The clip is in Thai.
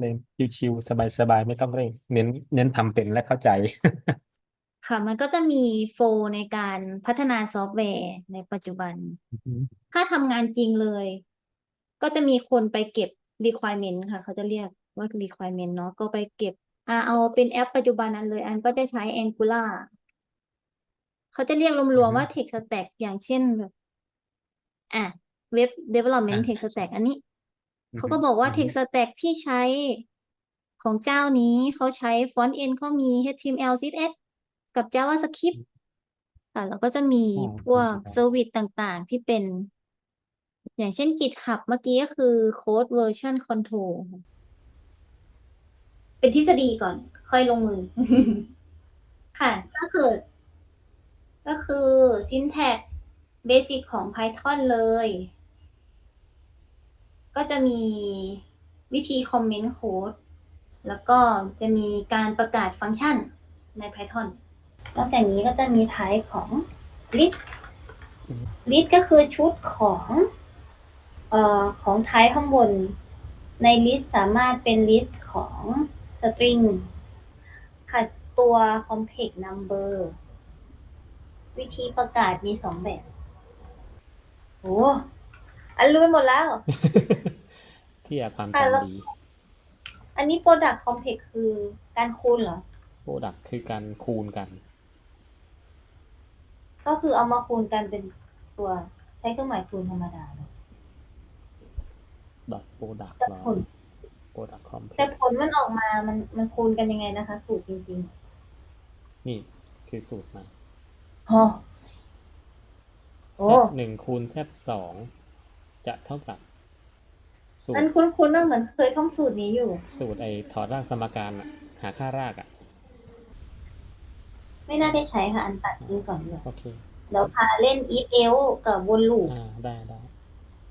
เลยชิวๆสบายๆไม่ต้องเร่งเน้นเน้นทำเป็นและเข้าใจ ค่ะมันก็จะมีโฟลในการพัฒนาซอฟต์แวร์ในปัจจุบัน ถ้าทำงานจริงเลย ก็จะมีคนไปเก็บ requirement ค่ะ เขาจะเรียกว่า requirement เนาะก็ไปเก็บอ่าเอาเป็นแอปปัจจุบันนั้นเลย อันก็จะใช้ Angular เขาจะเรียกรวมอือๆฮึว่า Tech Stack อย่างเช่นแบบอะ Web Development อ่า Tech ใช่ Stack อันนี้อือ เขาฮึก็บอกว่าอือฮึ Tech Stack ที่ใช้ของเจ้านี้เขาใช้ Front End เขามี HTML CSS กับ JavaScript ค่ะแล้วก็จะมีอ๋อพวก Service ต่างๆ ที่เป็น อย่างเช่น GitHub เมื่อกี้ก็คือ Code Version Control เป็นทฤษฎีก่อน ค่อยลงมือ ค่ะ ก็คือ ก็คือ syntax basic ของ Python เลย ก็จะมีวิธี comment code แล้วก็จะมีการประกาศฟังก์ชันใน Python นอกจากนี้ก็จะมี type ของ list อือฮึ list ก็คือชุดของเอ่อของ type ข้างบน ใน list สามารถเป็น list ของ string ค่ะตัว complex number วิธีประกาศมีสองแบบ โอ้ อันรู้ไปหมดแล้ว ที่อยากความค่ะแล้วจำดีอันนี้ product complex คือการคูณเหรอ โปรดักคือการคูณกัน ก็คือเอามาคูณกันเป็นตัวใช้เครื่องหมายคูณธรรมดาเนอะดอทโปรดักแต่หรอผลโปรดักคอมเพแต่ล็กผลมันออกมา มันมันคูณกันยังไงนะคะ สูตรจริงนี่คือสูตรมาๆฮอโอ้ z หนึ่งคูณ z สองจะเท่ากับ สูตมันรคุ้นๆว่าเหมือนเคยท่องสูตรนี้อยู่ สูตรไอ้ถอดรากสมการอะหาค่ารากอะไม่น่าได้ใช้ค่ะ อันตัดนี้ก่อนเลยโอเค เดี๋ยวพาเล่น if else กับวนลูปอ่าได้ได้